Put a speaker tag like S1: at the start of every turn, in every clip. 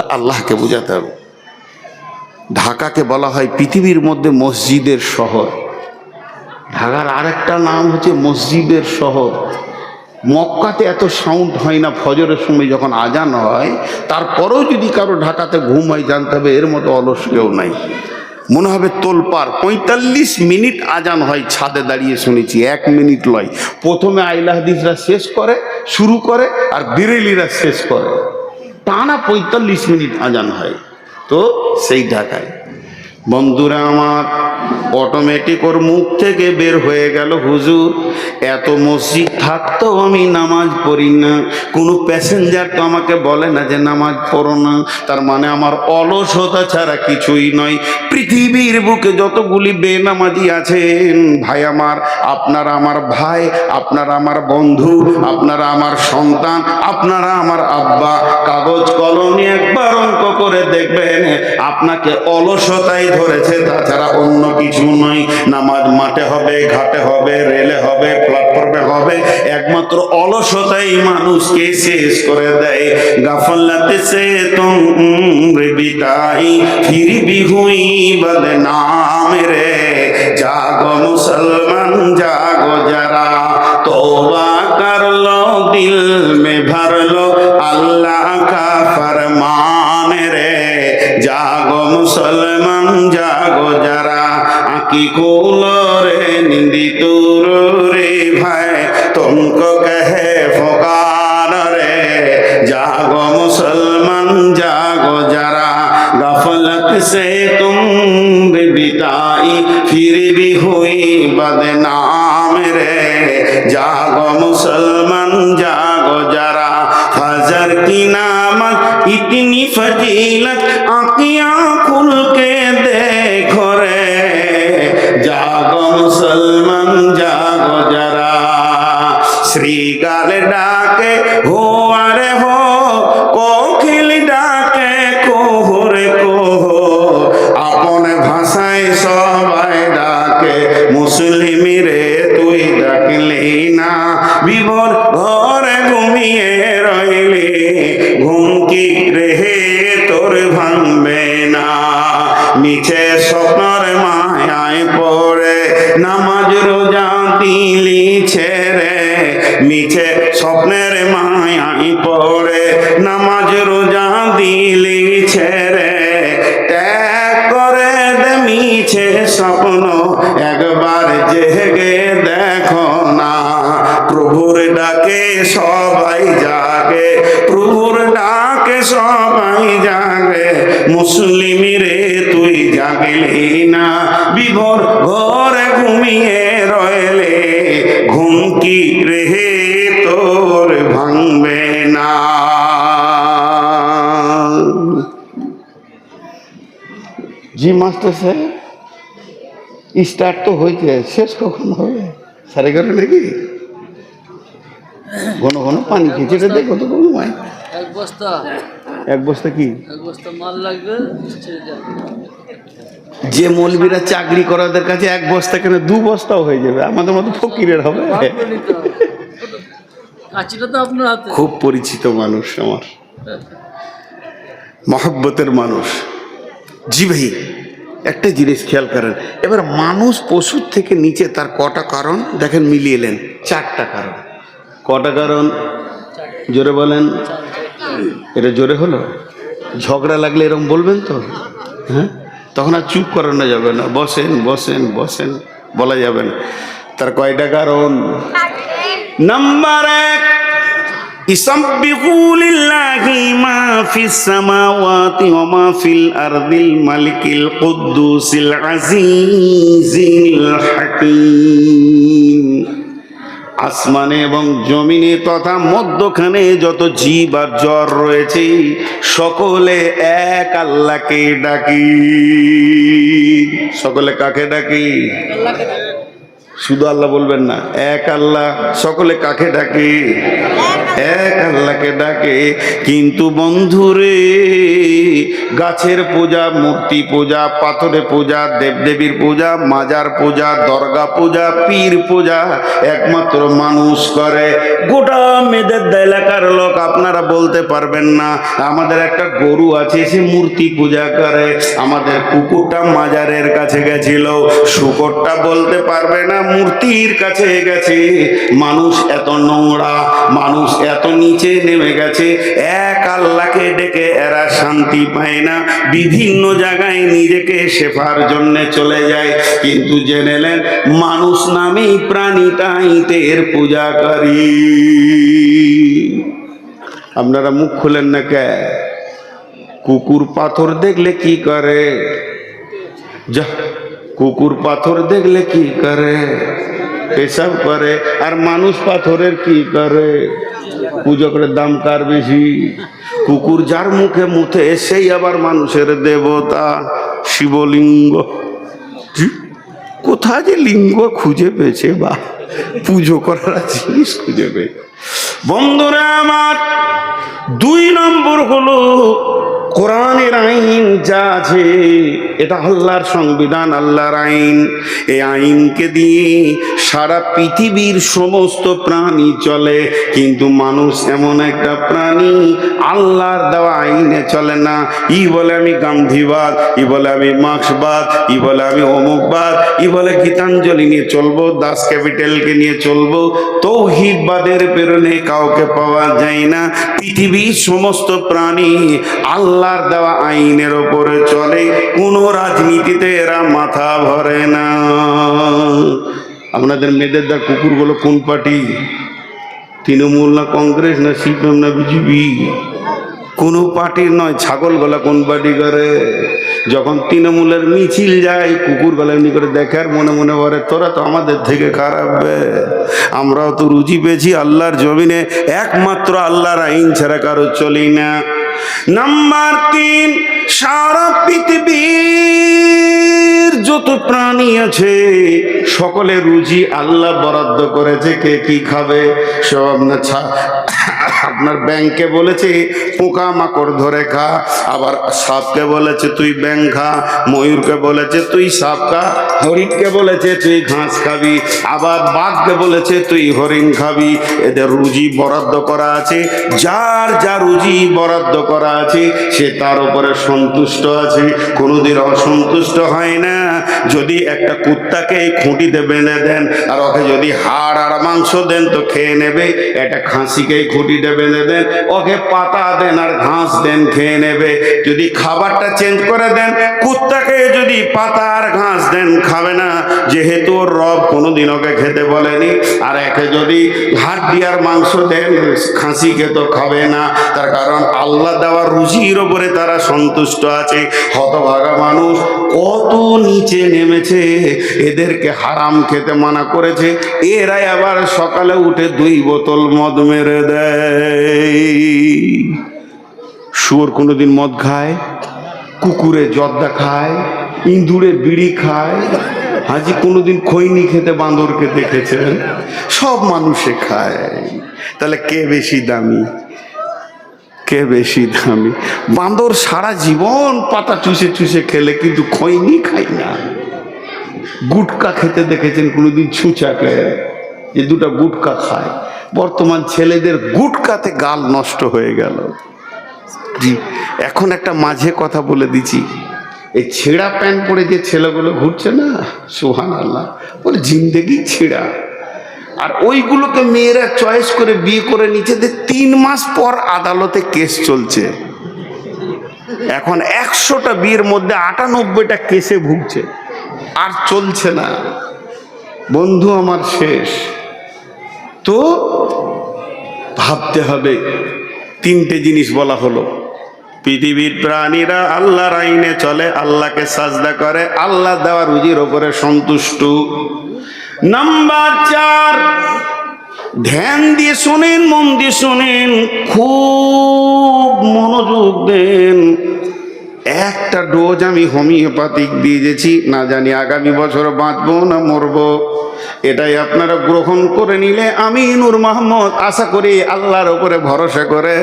S1: আল্লাহকে বোঝাতে হবে। ঢাকাকে বলা হয় পৃথিবীর মধ্যে মসজিদের শহর। ঢাকার আরেকটা নাম হচ্ছে মসজিদের শহর। মক্কাতে এত সাউন্ড হয় না, ফজরের সময় যখন আজান হয়, তারপরেও যদি কারও ঢাকাতে ঘুম হয়, জানতে হবে এর মতো অলস কেউ নাই। মনে হবে তোলপার, পঁয়তাল্লিশ মিনিট আজান হয়, ছাদে দাঁড়িয়ে শুনেছি, এক মিনিট লয়। প্রথমে আইলাহাদিসরা শেষ করে, শুরু করে, আর বিরেলিরা শেষ করে। টানা পঁয়তাল্লিশ মিনিট আজান হয়। তো সেই ঢাকায়। বন্ধুরা আমার অটোমেটিক ওর মুখ থেকে বের হয়ে গেল, হুজুর, এত মসজিদ থাকতো আমি নামাজ পড়ি না। কোনো প্যাসেঞ্জার তো আমাকে বলে না যে নামাজ পড়ো না। তার মানে আমার অলসতা ছাড়া কিছুই নয়। পৃথিবীর বুকে যতগুলি বেনামাজি আছেন, ভাই আমার, আপনারা আমার ভাই, আপনারা আমার বন্ধু, আপনারা আমার সন্তান, আপনারা আমার আব্বা, কাগজ কলম একবার অঙ্ক করে দেখবেন আপনাকে অলসতাই ধরেছে। তাছাড়া অন্য কিছু নাই। নামাজ মাঠে হবে, ঘাটে হবে, রেলে হবে প্ল্যাটফর্মে হবে। একমাত্র অলসতাই মানুষকে শেষ করে দেয়। গাফলাতে সে তুমি বিতাই ফিরবি হুই বলে নামে রে। যা জাগো মুসলমান যা বাকি কুলরে নিন্দিত রে ভাই? তুমকো কহে ফকার রে জাগ মুসলমান, জাগ যারা। গফলত সে তুম বিতাই ফির বি হুই বদনাম রে জাগ মুসলমান, জাগ যারা। ফজর কি নামত ইতনি ফজিলত তোর ভাঙবে না। মিছে স্বপ্নর মায়ায় পড়ে, নামাজ রোজা দিলি ছেড়ে। মিছে স্বপ্নের মায়ায় পড়ে, নামাজ রোজা দিলি ছেড়ে। ত্যাগ করে দে মিছে স্বপ্ন, একবার জেগে দেখো না। প্রভুর ডাকে সবাই জাগে, প্রভুর ডাকে সবাই জাগে। মুসলিম রে, তুই জাগলি না, বিভোর ঘরে ঘুমিয়ে রয়েলে ঘুম কি রে তোর ভাঙবে না? জি, মাস্টার সাহেব স্টার্ট তো হয়েছে শেষ কখন হবে? সাড়ে এগারো নাকি? ঘন ঘন পানি খেয়েছে এটা দেখো তো কোনো মায়
S2: এক বস্তা।
S1: এক বস্তা কি?
S2: এক বস্তা মাল লাগবে
S1: যে মৌলবীরা চাকরি করাদের কাছে এক বস্তা কেন দু বস্তাও হয়ে যাবে? আমাদের মতো ফকিরের হবে। খুব পরিচিত মানুষ আমার। মহব্বতের মানুষ। জি ভাই একটা জিনিস খেয়াল করেন। এবার মানুষ পশুর থেকে নিচে তার কটা কারণ দেখেন মিলিয়ে এলেন চারটা কারণ। কটা কারণ জোরে বলেন এটা জোরে হলো ঝগড়া লাগলে এরকম বলবেন তো হ্যাঁ তখন আর চুপ করানো যাবে না বসেন বসেন বসেন বলা যাবে না তার কয়টা কারণ নাম্বার এক يسبحوا لله ما في السماوات وما في الأرض الملك القدوس العزيز الحكيم আসমানে এবং জমিনে তথা মধ্যখানে যত জীব আর জ্বর রয়েছে সকলে এক আল্লাহকে ডাকি। সকলে কাকে ডাকি? শুধু আল্লাহ বলবেন না এক আল্লাহ সকলে কাকে ডাকে? এক আল্লাহকে ডাকে। কিন্তু বন্ধুরে গাছের পূজা, মূর্তি পূজা পাথরে পূজা, দেবদেবীর পূজা, মাজার পূজা, দর্গা পূজা, পীর পূজা একমাত্র মানুষ করে। গোটা মেয়েদের এলাকার লোক, আপনারা বলতে পারবেন না। আমাদের একটা গরু আছে, সে মূর্তি পূজা করে। আমাদের কুকুরটা মাজারের কাছে গেছিল, শুকরটা বলতে পারবে না, মূর্তির কাছে গেছে। মানুষ এত নোংরা, মানুষ এত নিচে নেমে গেছে। এক আল্লাহকে ডেকে এরা শান্তি পায় না। বিভিন্ন জায়গায় নিজেকে শেফার জন্য চলে যায়। কিন্তু জেনেলেন মানুষ নামেই প্রাণীটাই তের পূজা করি আপনারা মুখ খুলেন না কে? কুকুর পাথর দেখলে কি করে? যা, কুকুর পাথর দেখলে কি করে? পেশাব করে। আর মানুষ পাথরের কি করে? পুজো করে দাম কার বেশি? কুকুর যার মুখে মুখে সেই আবার মানুষের দেবতা, শিবলিঙ্গ। কোথায় যে লিঙ্গ খুঁজে পেয়েছে বা পুজো করার জিনিস খুঁজে পেয়েছে। বন্ধুরা আমার, দুই নম্বর হলো কোরআনের আইন যা আছে, এটা আল্লাহর সংবিধান, আল্লাহর আইন। এই আইনকে দিয়ে সারা পৃথিবীর সমস্ত প্রাণী চলে, কিন্তু মানুষ এমন একটা প্রাণী আল্লাহর দেওয়া আইনে চলে না। ই বলে আমি গান্ধীবাদ, ই বলে আমি মার্ক্সবাদ, ই বলে আমি অমুকবাদ, ই বলে গীতাঞ্জলি নিয়ে চলবো, দাস ক্যাপিটালকে নিয়ে চলবো। তৌহিদবাদের প্রেরণে কাউকে পাওয়া যায় না। পৃথিবীর সমস্ত প্রাণী আল্লাহর দেওয়া আইনের ওপরে চলে, কোনো রাজনীতিতে এরা মাথা ভরে না। আপনাদের মেয়েদের দা কুকুরগুলো কোন পার্টি? তৃণমূল না কংগ্রেস না সিপিএম না বিজেপি? কোনো পার্টির নয় ছাগল গলা কোন পার্টি করে? যখন তৃণমূলের মিছিল যায় কুকুর গলা এমনি করে দেখার মনে মনে করে তোরা তো আমাদের থেকে খারাপ আমরাও তো রুচি পেয়েছি আল্লাহর জমিনে, একমাত্র আল্লাহর আইন ছাড়া কারও চলি না। নাম্বার তিন, সারা পৃথিবীর যত প্রাণী আছে, সকলে রুজি আল্লাহ বরাদ্দ করেছে, কে কি খাবে? সব ছা- আপনার ব্যাংকে বলেছে, পোকা মাকড় ধরে খা। আবার সাপকে বলেছে, তুই ব্যাং খা। ময়ূরকে বলেছে, তুই সাপ খা। হরিণকে বলেছে, তুই ঘাস খাবি। আবার বাঘকে বলেছে, তুই হরিণ খাবি। এদের রুজি বরাদ্দ করা আছে। যার যা রুজি বরাদ্দ করা আছে, সে তার উপরে সন্তুষ্ট আছে। কোনোদিন অসন্তুষ্ট হয় না। যদি একটা কুত্তাকে এই খুঁটিতে বেঁধে দেন আর ওকে যদি হাড় আর মাংস দেন, তো খেয়ে নেবে। একটা খাসিকে এই খুঁটিতে বেঁধে দেন, ওকে পাতা দেন আর ঘাস দেন, খেয়ে নেবে। যদি খাবারটা চেঞ্জ করে দেন, কুত্তাকে যদি পাতা আর ঘাস দেন, খাবে না। যেহেতু ওর রব কোনোদিন ওকে খেতে বলেনি। আর একে যদি হাড্ডি আর মাংস দেন, খাসিকে তো খাবে না। তার কারণ আল্লাহ দেওয়ার রুচির ওপরে তারা সন্তুষ্ট আছে। হতভাগা মানুষ কত নিচে নেমেছে, এদেরকে হারাম খেতে মানা করেছে। এরাই আবার সকালে উঠে দুই বোতল মদ মেরে দেয়। শুয়োর কোনোদিন মদ খায়, কুকুরে জর্দা খায়, ইঁদুরে বিড়ি খায়, হাজি কোনোদিন খৈনি খেতে বান্দরকে দেখেছেন সব মানুষে খায়। তাহলে কে বেশি দামি? কে বেশি দামি? বান্দর সারা জীবন পাতা চুষে চুষে খেলে, কিন্তু খৈনি খাই না। গুটকা খেতে দেখেছেন কোনোদিন ছুঁচাকে, যে দুটো গুটকা খায়। বর্তমান ছেলেদের গুটকাতে গাল নষ্ট হয়ে গেল। জি, এখন একটা মাঝে কথা বলে দিচ্ছি। এই ছেঁড়া প্যান্ট পরে যে ছেলেগুলো ঘুরছে না সুহান আল্লাহ বলে জিন্দেগি ছেঁড়া। আর ওইগুলোকে মেয়েরা চয়েস করে বিয়ে করে নিচ্ছে যে তিন মাস পর আদালতে কেস চলছে। এখন একশোটা বিয়ের মধ্যে আটানব্বইটা কেসে ভুগছে। আর চলছে না। বন্ধু আমার শেষ। তো ভাবতে হবে, তিনটে জিনিস বলা হলো। পৃথিবীর প্রাণীরা আল্লাহর আইনে চলে, আল্লাহকে সাজদা করে, আল্লাহ দেওয়া রুজির ওপরে সন্তুষ্ট। নাম্বার চার, ধ্যান দিয়ে শোনেন, মন দিয়ে শোনেন, খুব মনোযোগ দেন। একটা ডোজ আমি হোমিওপ্যাথিক দিয়ে দিয়েছি, না জানি আগামী বছর বাঁচবো না মরবো। এটাই আপনারা গ্রহণ করে নিলে আমি নূর মোহাম্মদ আশা করি আল্লাহর উপরে ভরসা করে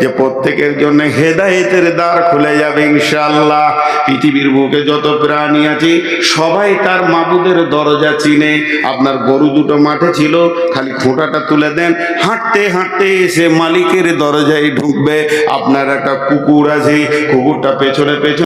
S1: যে প্রত্যেকের জন্য হেদায়েতের দ্বার খুলে যাবে ইনশাআল্লাহ। পৃথিবীর বুকে যত প্রাণী আছে, সবাই তার মাবুদের দরজা চিনে। আপনার গরু দুটো মাঠে ছিল, খালি খোঁটাটা তুলে দেন। হাঁটতে হাঁটতে এসে মালিকের দরজায় ঢুকবে। আপনার একটা কুকুর আছে, কুকুরটা পেছনে পেছনে